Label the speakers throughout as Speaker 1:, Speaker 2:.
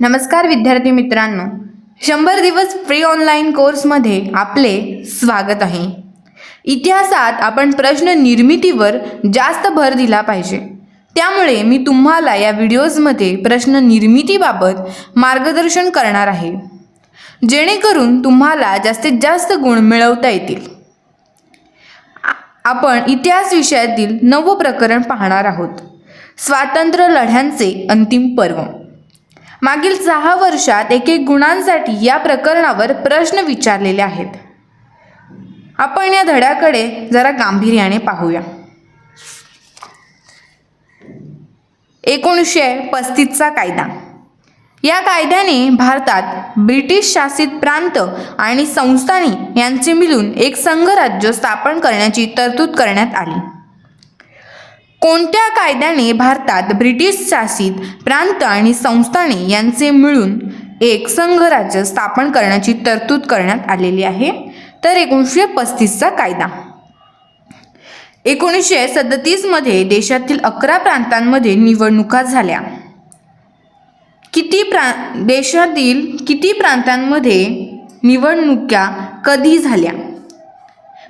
Speaker 1: नमस्कार विद्यार्थी मित्रांनो. शंभर दिवस फ्री ऑनलाईन कोर्समध्ये आपले स्वागत आहे. इतिहासात आपण प्रश्न निर्मितीवर जास्त भर दिला पाहिजे. त्यामुळे मी तुम्हाला या व्हिडिओजमध्ये प्रश्न निर्मितीबाबत मार्गदर्शन करणार आहे. जेणेकरून तुम्हाला जास्तीत जास्त गुण मिळवता येतील. आपण इतिहास विषयातील नवं प्रकरण पाहणार आहोत. स्वातंत्र्य लढ्यांचे अंतिम पर्व. मागील सहा वर्षात एक एक गुणांसाठी या प्रकरणावर प्रश्न विचारलेले आहेत. आपण या धड्याकडे जरा गांभीर्याने पाहूया. एकोणीसशे पस्तीसचा कायदा. या कायद्याने भारतात ब्रिटिश शासित प्रांत आणि संस्थानी यांचे मिळून एक संघराज्य स्थापन करण्याची तरतूद करण्यात आली. कोणत्या कायद्याने भारतात ब्रिटिश शासित प्रांत आणि संस्थाने यांचे मिळून एक संघराज्य स्थापन करण्याची तरतूद करण्यात आलेली आहे? तर एकोणीसशे पस्तीसचा कायदा. एकोणीसशे सदतीसमध्ये देशातील अकरा प्रांतांमध्ये निवडणुका झाल्या. किती प्रा देशातील किती प्रांतांमध्ये निवडणुका कधी झाल्या?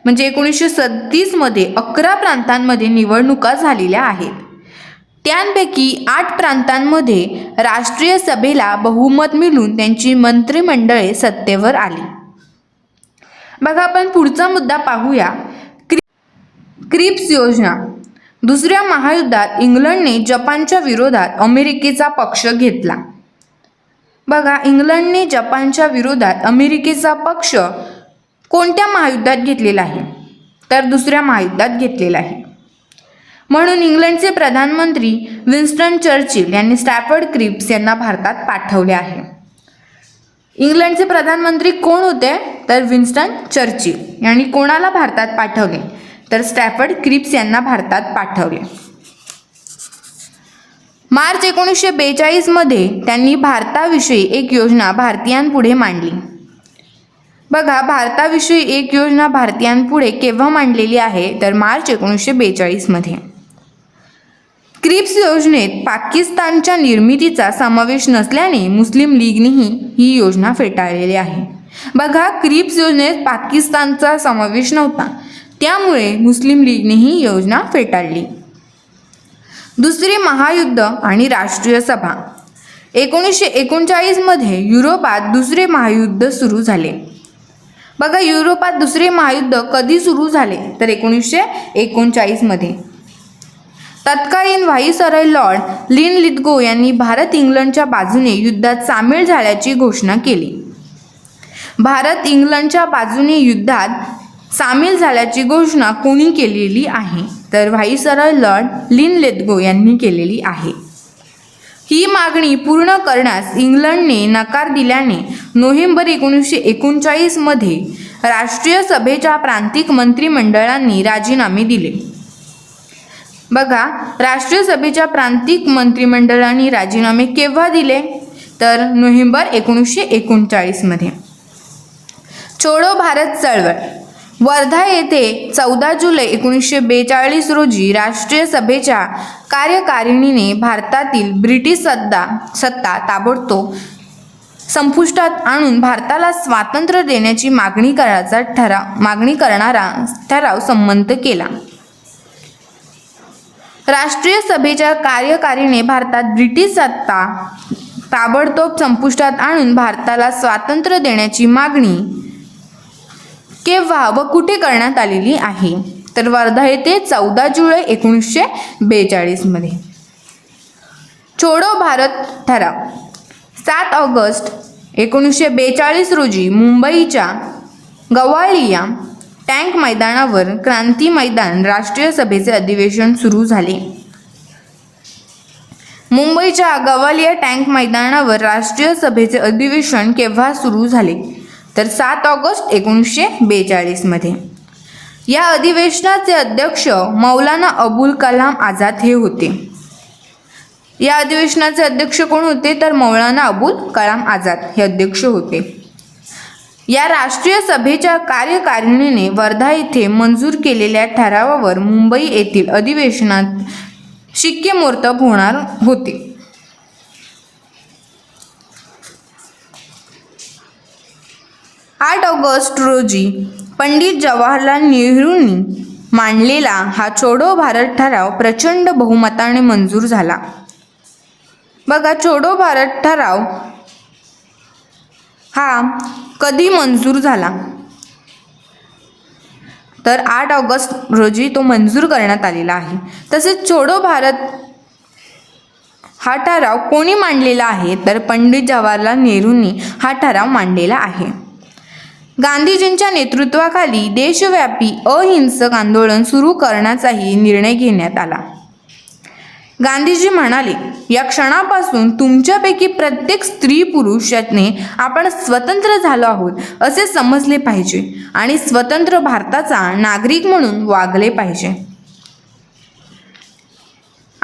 Speaker 1: म्हणजे एकोणीसशे सदतीसमध्ये अकरा प्रांतांमध्ये निवडणुका झालेल्या आहेत. त्यांपैकी आठ प्रांतांमध्ये राष्ट्रीय सभेला बहुमत मिळून त्यांची मंत्रिमंडळे सत्तेवर आली. बघा आपण पुढचा मुद्दा पाहूया. क्रि क्रिप्स योजना. दुसऱ्या महायुद्धात इंग्लंडने जपानच्या विरोधात अमेरिकेचा पक्ष घेतला. बघा इंग्लंडने जपानच्या विरोधात अमेरिकेचा पक्ष कोणत्या महायुद्धात घेतलेला आहे? तर दुसऱ्या महायुद्धात घेतलेला आहे. म्हणून इंग्लंडचे प्रधानमंत्री विन्स्टन चर्चिल यांनी स्टॅफर्ड क्रिप्स यांना भारतात पाठवले आहे. इंग्लंडचे प्रधानमंत्री कोण होते? तर विन्स्टन चर्चिल यांनी कोणाला भारतात पाठवले? तर स्टॅफर्ड क्रिप्स यांना भारतात पाठवले. मार्च एकोणीसशे बेचाळीसमध्ये त्यांनी भारताविषयी एक योजना भारतीयांपुढे मांडली. बघा भारताविषयी एक योजना भारतीयांपुढे केव्हा मांडलेली आहे? तर मार्च एकोणीसशे बेचाळीसमध्ये क्रिप्स योजनेत पाकिस्तानच्या निर्मितीचा समावेश नसल्याने मुस्लिम लीगनेही ही योजना फेटाळलेली आहे. बघा क्रिप्स योजनेत पाकिस्तानचा समावेश नव्हता. त्यामुळे मुस्लिम लीगने ही योजना फेटाळली. दुसरे महायुद्ध आणि राष्ट्रीय सभा. एकोणीसशे एकोणचाळीसमध्ये युरोपात दुसरे महायुद्ध सुरू झाले. बघा युरोपात दुसरे महायुद्ध कधी सुरू झाले? तर एकोणीसशे एकोणचाळीसमध्ये तत्कालीन व्हाईसरॉय लॉर्ड लिन लिदगो यांनी भारत इंग्लंडच्या बाजूने युद्धात सामील झाल्याची घोषणा केली. भारत इंग्लंडच्या बाजूने युद्धात सामील झाल्याची घोषणा कोणी केलेली आहे? तर व्हाईसरॉय लॉर्ड लिन लेदगो यांनी केलेली आहे. ही मागणी पूर्ण करण्यास इंग्लंडने नकार दिल्याने नोव्हेंबर एकोणीसशे एकोणचाळीसमध्ये राष्ट्रीय सभेच्या प्रांतिक मंत्रिमंडळांनी राजीनामे दिले. बघा राष्ट्रीय सभेच्या प्रांतिक मंत्रिमंडळांनी राजीनामे केव्हा दिले? तर नोव्हेंबर एकोणीसशे एकोणचाळीसमध्ये छोडो भारत चळवळ. वर्धा येथे चौदा जुलै एकोणीसशे बेचाळीस रोजी राष्ट्रीय सभेच्या कार्यकारिणीने भारतातील ब्रिटिश सत्ता सत्ता ताबडतोब संपुष्टात आणून भारताला स्वातंत्र्य देण्याची मागणी करायचा ठराव मागणी करणारा ठराव संमत केला. राष्ट्रीय सभेच्या कार्यकारिणीने भारतात ब्रिटिश सत्ता ताबडतोब संपुष्टात आणून भारताला स्वातंत्र्य देण्याची मागणी केव्हा व कुठे करण्यात आलेली आहे? तर वर्धा येथे चौदा जुलै एकोणीसशे बेचाळीसमध्ये छोडो भारत ठराव. सात ऑगस्ट एकोणीसशे बेचाळीस रोजी मुंबईच्या गवाळिया टँक मैदानावर क्रांती मैदान राष्ट्रीय सभेचे अधिवेशन सुरू झाले. मुंबईच्या गवालिया टँक मैदानावर राष्ट्रीय सभेचे अधिवेशन केव्हा सुरू झाले? तर सात ऑगस्ट एकोणीसशे बेचाळीसमध्ये या अधिवेशनाचे अध्यक्ष मौलाना अबुल कलाम आझाद हे होते. या अधिवेशनाचे अध्यक्ष कोण होते? तर मौलाना अबुल कलाम आझाद हे अध्यक्ष होते. या राष्ट्रीय सभेच्या कार्यकारिणीने वर्धा येथे मंजूर केलेल्या ठरावावर मुंबई येथील अधिवेशनात शिक्केमोर्तब होणार होते. आठ ऑगस्ट रोजी पंडित जवाहरलाल नेहरूंनी मांडलेला हा छोडो भारत ठराव प्रचंड बहुमताने मंजूर झाला. बघा छोडो भारत ठराव हा कधी मंजूर झाला? तर आठ ऑगस्ट रोजी तो मंजूर करण्यात आलेला आहे. तसेच छोडो भारत हा ठराव कोणी मांडलेला आहे? तर पंडित जवाहरलाल नेहरूंनी हा ठराव मांडलेला आहे. गांधीजींच्या नेतृत्वाखाली देशव्यापी अहिंसक आंदोलन सुरू करण्याचाही निर्णय घेण्यात आला. गांधीजी म्हणाले या क्षणापासून तुमच्यापैकी प्रत्येक स्त्री पुरुषाने आपण स्वतंत्र झालो आहोत असे समजले पाहिजे आणि स्वतंत्र भारताचा नागरिक म्हणून वागले पाहिजे.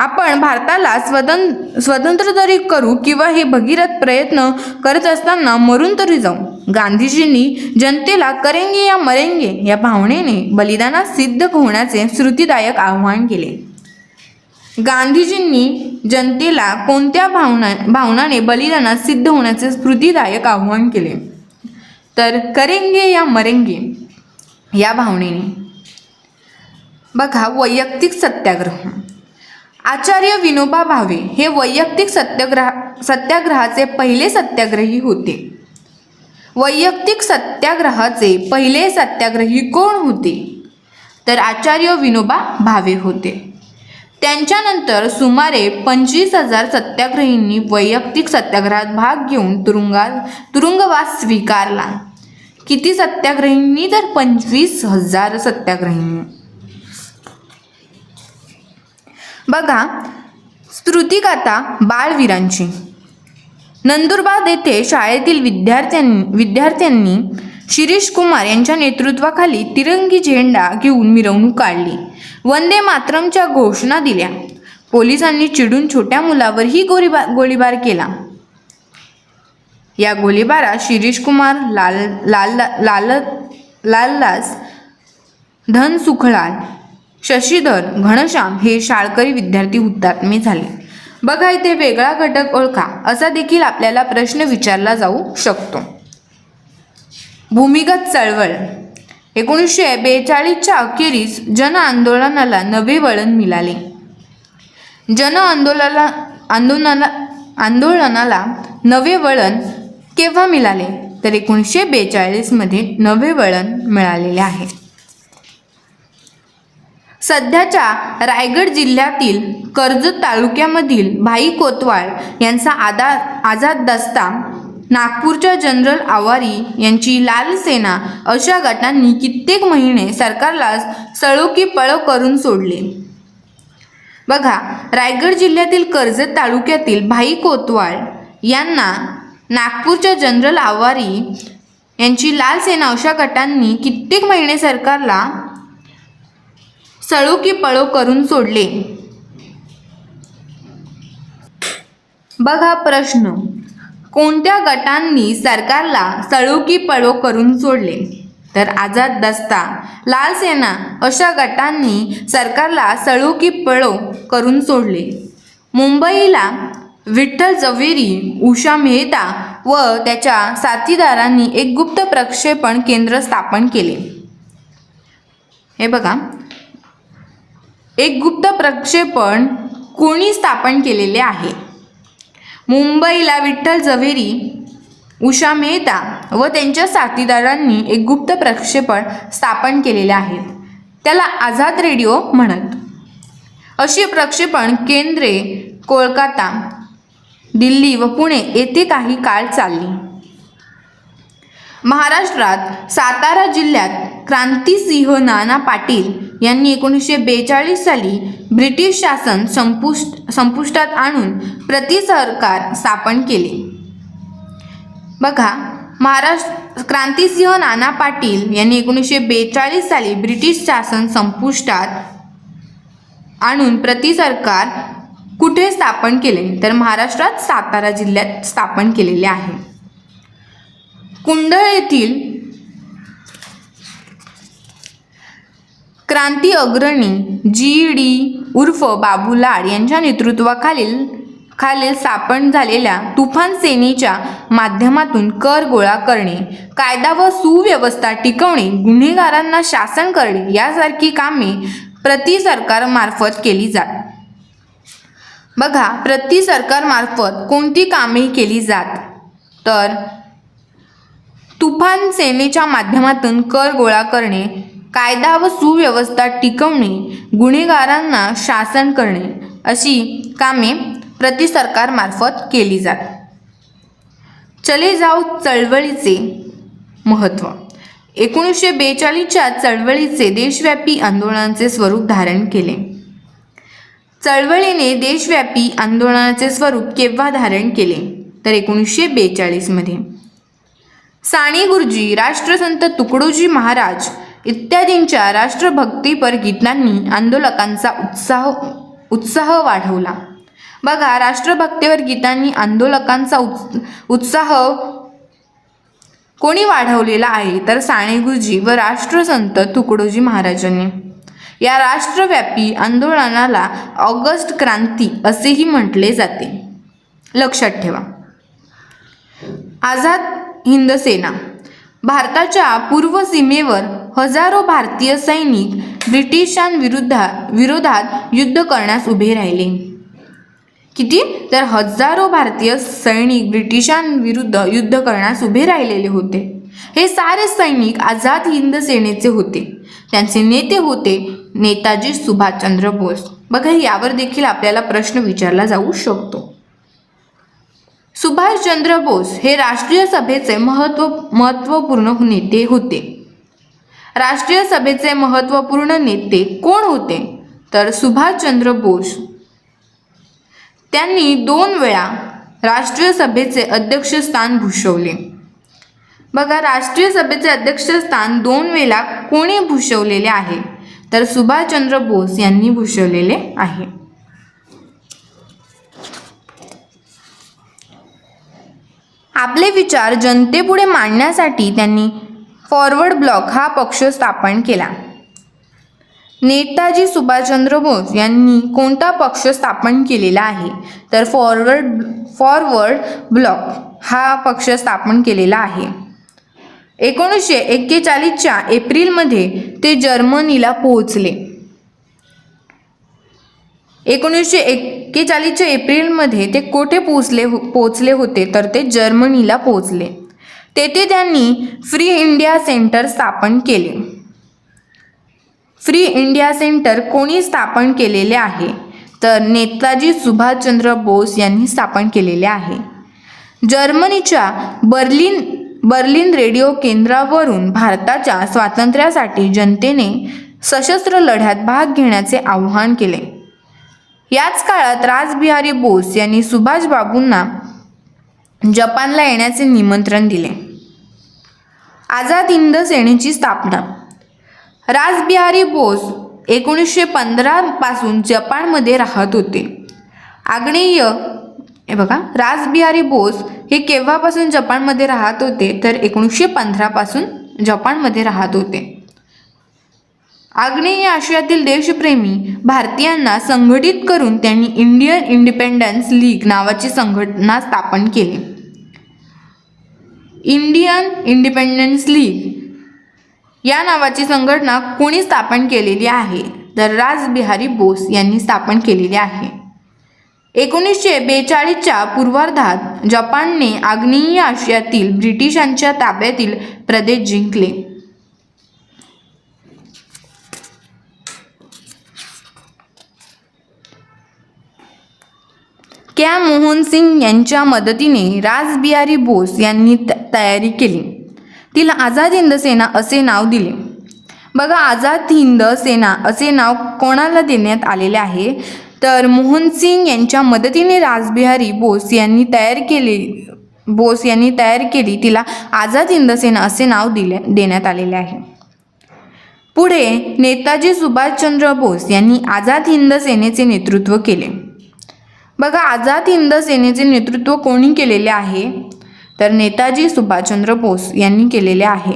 Speaker 1: आपण भारताला स्वतंत्र स्वतंत्र तरी करू किंवा हे भगीरथ प्रयत्न करत असताना मरून तरी जाऊ. गांधीजींनी जनतेला करेंगे या मरेंगे या भावनेने बलिदानात सिद्ध होण्याचे श्रुतीदायक आव्हान केले. गांधीजींनी जनतेला कोणत्या भावना भावनाने बलिदानात सिद्ध होण्याचे स्फूर्तीदायक आव्हान केले? तर करेंगे या मरेंगे या भावनेने. बघा वैयक्तिक सत्याग्रह. आचार्य विनोबा भावे हे वैयक्तिक सत्याग्रह सत्याग्रहाचे पहिले सत्याग्रही होते. वैयक्तिक सत्याग्रहाचे पहिले सत्याग्रही कोण होते? तर आचार्य विनोबा भावे होते. त्यांच्यानंतर सुमारे पंचवीस हजार सत्याग्रहींनी वैयक्तिक सत्याग्रहात भाग घेऊन तुरुंगात तुरुंगवास स्वीकारला. किती सत्याग्रहींनी? तर पंचवीस हजार सत्याग्रहींनी. बघा स्तुतिगाथा बाळवीरांची. नंदुरबार येथे शाळेतील विद्यार्थ्यांनी विद्यार्थ्यांनी शिरीष कुमार यांच्या नेतृत्वाखाली तिरंगी झेंडा घेऊन मिरवणूक काढली. वंदे मातरमच्या घोषणा दिल्या. पोलिसांनी चिडून छोट्या मुलावरही गोळीबार गोळीबार केला. या गोळीबारात शिरीष कुमार लाल लाल लाल लालदास धन सुखलाल शशीधर घनश्याम हे शाळकरी विद्यार्थी हुतात्मे झाले. बघा इथे वेगळा घटक ओळखा असा देखील आपल्याला प्रश्न विचारला जाऊ शकतो. भूमिगत चळवळ. एकोणीसशे बेचाळीसच्या अखेरीस जन आंदोलनाला नवे वळण मिळाले. जन आंदोलनाला आंदोलनाला आंदोलनाला नवे वळण केव्हा मिळाले? तर एकोणीसशे बेचाळीसमध्ये नवे वळण मिळालेले आहे. सध्याच्या रायगड जिल्ह्यातील कर्जत तालुक्यामधील भाई कोतवाळ यांचा आदा आझाद दस्ता नागपूरच्या जनरल आवारी यांची लाल सेना अशा गटांनी कित्येक महिने सरकारला सळो की पळो करून सोडले. बघा रायगड जिल्ह्यातील कर्जत तालुक्यातील भाई कोतवाळ यांना नागपूरच्या जनरल आवारी यांची लाल सेना अशा गटांनी कित्येक महिने सरकारला सळो की पळो करून सोडले. बघा प्रश्न. कोणत्या गटांनी सरकारला सळो की पळो करून सोडले? तर आझाद दस्ता लाल सेना अशा गटांनी सरकारला सळो की पळो करून सोडले. मुंबईला विठ्ठल जवेरी उषा मेहता व त्याच्या साथीदारांनी एक गुप्त प्रक्षेपण केंद्र स्थापन केले. हे बघा. एक गुप्त प्रक्षेपण कोणी स्थापन केलेले आहे. मुंबईला विठ्ठल झवेरी उषा मेहता व त्यांच्या साथीदारांनी एक गुप्त प्रक्षेपण स्थापन केलेले आहेत त्याला आझाद रेडिओ म्हणत. अशी प्रक्षेपण केंद्रे कोलकाता दिल्ली व पुणे येथे काही काळ चालली. महाराष्ट्रात सातारा जिल्ह्यात क्रांतिसिंह नाना पाटील यांनी एकोणीसशे बेचाळीस साली ब्रिटिश शासन संपुष्ट संपुष्टात आणून प्रतिसरकार स्थापन केले. बघा महाराष्ट्र क्रांतिसिंह नाना पाटील यांनी एकोणीसशे बेचाळीस साली ब्रिटिश शासन संपुष्टात आणून प्रतिसरकार कुठे स्थापन केले? तर महाराष्ट्रात सातारा जिल्ह्यात स्थापन केलेले आहे. कुंडळ येथील क्रांती अग्रणी जी डी उर्फ बाबू लाड यांच्या नेतृत्वाखालील खालील स्थापन झालेल्या तुफान सेनेच्या माध्यमातून कर गोळा करणे कायदा व सुव्यवस्था टिकवणे गुन्हेगारांना शासन करणे यासारखी कामे प्रति सरकारमार्फत केली जात. बघा प्रति सरकारमार्फत कोणती कामे केली जात? तर तुफान सेनेच्या माध्यमातून कर गोळा करणे कायदा व सुव्यवस्था टिकवणे गुन्हेगारांना शासन करणे अशी कामे प्रति सरकारमार्फत केली जात चले जाऊ चळवळीचे महत्त्व एकोणीसशे बेचाळीसच्या चळवळीचे देशव्यापी आंदोलनाचे स्वरूप धारण केले. चळवळीने देशव्यापी आंदोलनाचे स्वरूप केव्हा धारण केले? तर एकोणीसशे बेचाळीसमध्ये. साने गुरुजी राष्ट्रसंत तुकडोजी महाराज इत्यादींच्या राष्ट्रभक्तीपर गीतांनी आंदोलकांचा उत्साह उत्साह वाढवला. बघा राष्ट्रभक्तीवर गीतांनी आंदोलकांचा उत् उत्साह कोणी वाढवलेला आहे? तर साने गुरुजी व राष्ट्रसंत तुकडोजी महाराजांनी. या राष्ट्रव्यापी आंदोलनाला ऑगस्ट क्रांती असेही म्हटले जाते. लक्षात ठेवा. आझाद हिंद सेना. भारताच्या पूर्व सीमेवर हजारो भारतीय सैनिक ब्रिटिशांविरुद्ध विरोधात युद्ध करण्यास उभे राहिले. किती? तर हजारो भारतीय सैनिक ब्रिटिशांविरुद्ध युद्ध करण्यास उभे राहिलेले होते. हे सारे सैनिक आझाद हिंद सेनेचे होते. त्यांचे नेते होते नेताजी सुभाषचंद्र बोस. बघा यावर देखील आपल्याला प्रश्न विचारला जाऊ शकतो. सुभाषचंद्र बोस हे राष्ट्रीय सभेचे महत्त्व महत्त्वपूर्ण नेते होते. राष्ट्रीय सभेचे महत्त्वपूर्ण नेते कोण होते? तर सुभाषचंद्र बोस. त्यांनी दोन वेळा राष्ट्रीय सभेचे अध्यक्षस्थान भूषवले. बघा राष्ट्रीय सभेचे अध्यक्षस्थान दोन वेळा कोणी भूषवलेले आहे? तर सुभाषचंद्र बोस यांनी भूषवलेले आहे. आपले विचार जनतेपुढे मांडण्यासाठी त्यांनी फॉरवर्ड ब्लॉक हा पक्ष स्थापन केला. नेताजी सुभाषचंद्र बोस यांनी कोणता पक्ष स्थापन केलेला आहे? तर फॉरवर्ड फॉरवर्ड ब्लॉक हा पक्ष स्थापन केलेला आहे. एकोणीसशे एक्केचाळीसच्या एप्रिलमध्ये ते जर्मनीला पोहोचले. एकोणीसशे एक एक्केचाळीसच्या एप्रिलमध्ये ते कोठे पोचले हो होते तर ते जर्मनीला पोचले तेथे त्यांनी फ्री इंडिया सेंटर स्थापन केले. फ्री इंडिया सेंटर कोणी स्थापन केलेले आहे? तर नेताजी सुभाषचंद्र बोस यांनी स्थापन केलेले आहे. जर्मनीच्या बर्लिन बर्लिन रेडिओ केंद्रावरून भारताच्या स्वातंत्र्यासाठी जनतेने सशस्त्र लढ्यात भाग घेण्याचे आवाहन केले. याच काळात राजबिहारी बोस यांनी सुभाषबाबूंना जपानला येण्याचे निमंत्रण दिले. आझाद हिंद सेनेची स्थापना. राजबिहारी बोस एकोणीसशे पंधरापासून जपानमध्ये राहत होते. आग्नेय हे बघा राजबिहारी बोस हे केव्हापासून जपानमध्ये राहत होते? तर एकोणीसशे पंधरापासून जपानमध्ये राहत होते. आग्नेय आशियातील देशप्रेमी भारतीयांना संघटित करून त्यांनी इंडियन इंडिपेंडन्स लीग नावाची संघटना स्थापन केली. इंडियन इंडिपेंडन्स लीग या नावाची संघटना कोणी स्थापन केलेली आहे? तर राजबिहारी बोस यांनी स्थापन केलेली आहे. एकोणीसशे बेचाळीसच्या पूर्वार्धात जपानने आग्नेय आशियातील ब्रिटिशांच्या ताब्यातील प्रदेश जिंकले. त्या मोहन सिंग यांच्या मदतीने राजबिहारी बोस यांनी त- तयारी केली. तिला आझाद हिंद सेना असे नाव दिले. बघा आझाद हिंद सेना असे नाव कोणाला देण्यात आलेले आहे? तर मोहन सिंग यांच्या मदतीने राजबिहारी बोस यांनी तयार केले बोस यांनी तयार केली तिला आझाद हिंद सेना असे नाव दिले देण्यात आलेले आहे. पुढे नेताजी सुभाषचंद्र बोस यांनी आझाद हिंद सेनेचे नेतृत्व केले. बघा आझाद हिंद सेनेचे नेतृत्व कोणी केलेले आहे? तर नेताजी सुभाषचंद्र बोस यांनी केलेले आहे.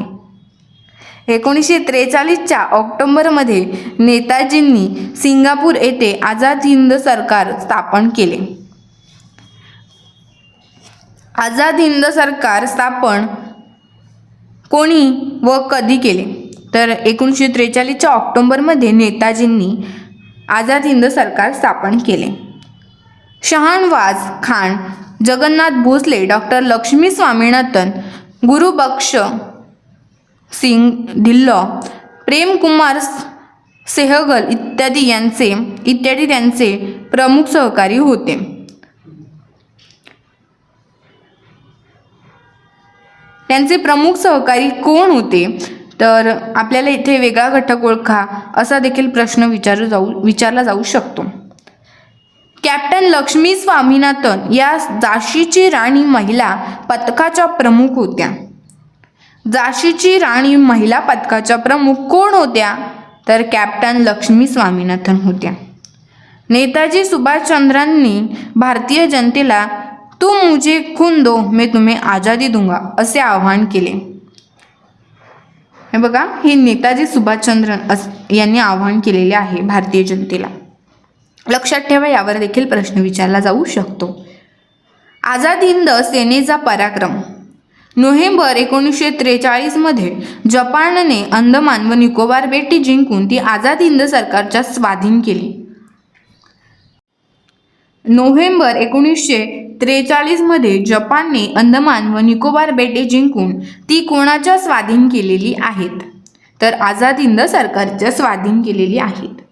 Speaker 1: एकोणीसशे त्रेचाळीसच्या ऑक्टोबरमध्ये नेताजींनी सिंगापूर येथे आझाद हिंद सरकार स्थापन केले. आझाद हिंद सरकार स्थापन कोणी व कधी केले? तर एकोणीसशे त्रेचाळीसच्या ऑक्टोंबरमध्ये नेताजींनी आझाद हिंद सरकार स्थापन केले. शहानवाज खान जगन्नाथ भोसले डॉक्टर लक्ष्मी स्वामीनाथन गुरुबक्ष सिंग ढिल्लो प्रेमकुमार सेहगल इत्यादी यांचे इत्यादी त्यांचे प्रमुख सहकारी होते. त्यांचे प्रमुख सहकारी कोण होते? तर आपल्याला इथे वेगळा घटक ओळखा असा देखील प्रश्न विचारू जाऊ विचारला जाऊ शकतो. कॅप्टन लक्ष्मी स्वामीनाथन या झाशीची राणी महिला पथकाच्या प्रमुख होत्या. झाशीची राणी महिला पथकाच्या प्रमुख कोण होत्या? तर कॅप्टन लक्ष्मी स्वामीनाथन होत्या. नेताजी सुभाषचंद्रांनी भारतीय जनतेला तू मुझे खून दो मैं तुम्ही आजादी दूंगा असे आवाहन केले. हे बघा हे नेताजी सुभाषचंद्र अस यांनी आवाहन केलेले आहे भारतीय जनतेला. लक्षात ठेवा यावर देखील प्रश्न विचारला जाऊ शकतो. आझाद हिंद सेनेचा पराक्रम. नोव्हेंबर एकोणीसशे त्रेचाळीसमध्ये जपानने अंदमान व निकोबार बेटी जिंकून ती आझाद हिंद सरकारच्या स्वाधीन केली. नोव्हेंबर एकोणीसशे त्रेचाळीसमध्ये जपानने अंदमान व निकोबार बेटे जिंकून ती कोणाच्या स्वाधीन केलेली आहेत? तर आझाद हिंद सरकारच्या स्वाधीन केलेली आहेत.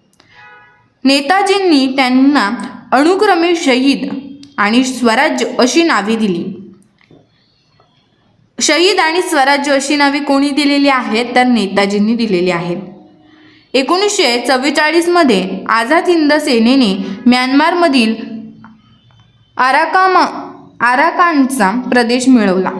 Speaker 1: नेताजींनी त्यांना अनुक्रमे शहीद आणि स्वराज्य अशी नावे दिली. शहीद आणि स्वराज्य अशी नावे कोणी दिलेली आहेत? तर नेताजींनी दिलेली आहेत. एकोणीसशे चव्वेचाळीसमध्ये आझाद हिंद सेनेने म्यानमारमधील आराकामा आराकानचा प्रदेश मिळवला.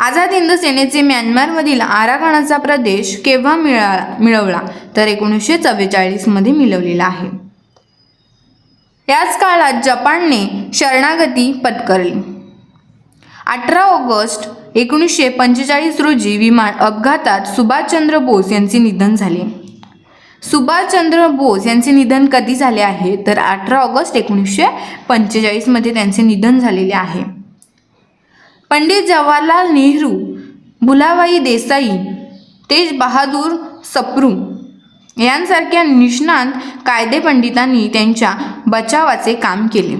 Speaker 1: आझाद हिंद सेनेचे म्यानमारमधील आराकानाचा प्रदेश केव्हा मिळाला मिळवला? तर एकोणीसशे चव्वेचाळीसमध्ये मिळवलेला आहे. याच काळात जपानने शरणागती पत्करली. अठरा ऑगस्ट एकोणीसशे पंचेचाळीस रोजी विमान अपघातात सुभाषचंद्र बोस यांचे निधन झाले. सुभाषचंद्र बोस यांचे निधन कधी झाले आहे? तर अठरा ऑगस्ट एकोणीसशे पंचेचाळीसमध्ये त्यांचे निधन झालेले आहे. पंडित जवाहरलाल नेहरू भुलाबाई देसाई तेज बहादूर सप्रू यांसारख्या निष्णात कायदेपंडितांनी त्यांच्या बचावाचे काम केले.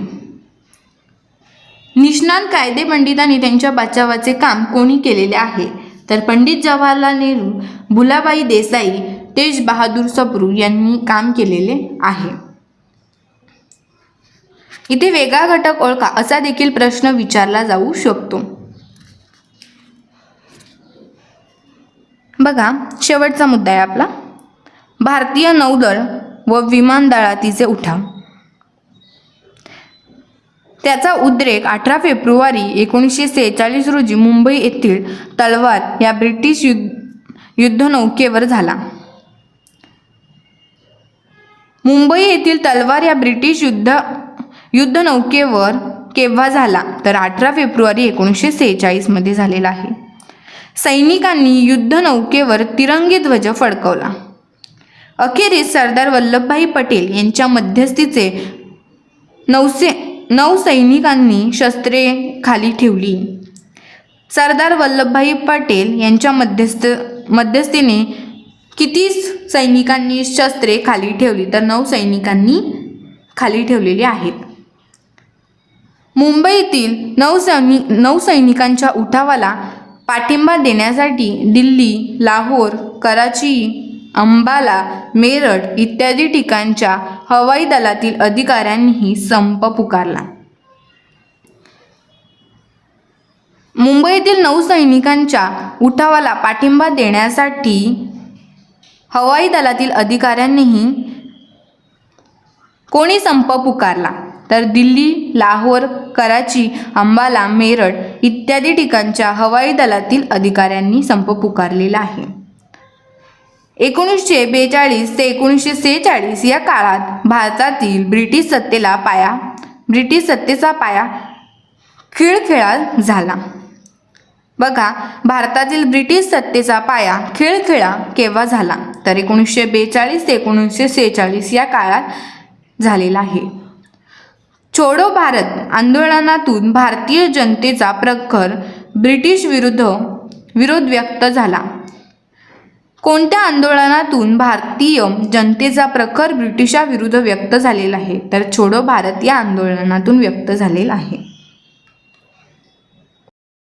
Speaker 1: निष्णात कायदेपंडितांनी त्यांच्या बचावाचे काम कोणी केलेले आहे? तर पंडित जवाहरलाल नेहरू भुलाबाई देसाई तेज बहादूर सप्रू यांनी काम केलेले आहे. इथे वेगळा घटक ओळखा असा देखील प्रश्न विचारला जाऊ शकतो. बघा शेवटचा मुद्दा आहे आपला. भारतीय नौदल व विमानदळातीचे उठाव. त्याचा उद्रेक अठरा फेब्रुवारी एकोणीसशे सेहेचाळीस रोजी मुंबई येथील तलवार या ब्रिटिश युद्ध युद्धनौकेवर झाला. मुंबई येथील तलवार या ब्रिटिश युद्ध युद्धनौकेवर केव्हा झाला? तर अठरा फेब्रुवारी एकोणीसशे सेहेचाळीसमध्ये झालेला आहे. सैनिकांनी युद्धनौकेवर तिरंगी ध्वज फडकवला. अखेरीस सरदार वल्लभभाई पटेल यांच्या मध्यस्थीचे नौसे नऊ सैनिकांनी शस्त्रे खाली ठेवली. सरदार वल्लभभाई पटेल यांच्या मध्यस्थ मध्यस्थीने किती सैनिकांनी शस्त्रे खाली ठेवली तर नऊ सैनिकांनी खाली ठेवलेली आहेत. मुंबईतील नौसैनि नौसैनिकांच्या उठावाला पाठिंबा देण्यासाठी दिल्ली लाहोर कराची अंबाला मेरठ इत्यादी ठिकाणच्या हवाई दलातील अधिकाऱ्यांनीही संप पुकारला. मुंबईतील नौसैनिकांच्या उठावाला पाठिंबा देण्यासाठी हवाई दलातील अधिकाऱ्यांनीही कोणी संप पुकारला? तर दिल्ली लाहोर कराची अंबाला मेरठ इत्यादी ठिकाणच्या हवाई दलातील अधिकाऱ्यांनी संप पुकारलेला आहे. एकोणीसशे बेचाळीस ते एकोणीसशे सेहेचाळीस या काळात भारतातील ब्रिटिश सत्तेला पाया ब्रिटिश सत्तेचा पाया खिळखिळा झाला. बघा भारतातील ब्रिटिश सत्तेचा पाया खिळखिळा केव्हा झाला? तर एकोणीसशे बेचाळीस ते एकोणीसशे सेहेचाळीस या काळात झालेला आहे. छोडो भारत आंदोलनातून भारतीय जनतेचा प्रखर ब्रिटिश विरुद्ध विरोध व्यक्त झाला. कोणत्या आंदोलनातून भारतीय जनतेचा प्रखर ब्रिटिशाविरुद्ध व्यक्त झालेला आहे? तर छोडो भारत या आंदोलनातून व्यक्त झालेला आहे.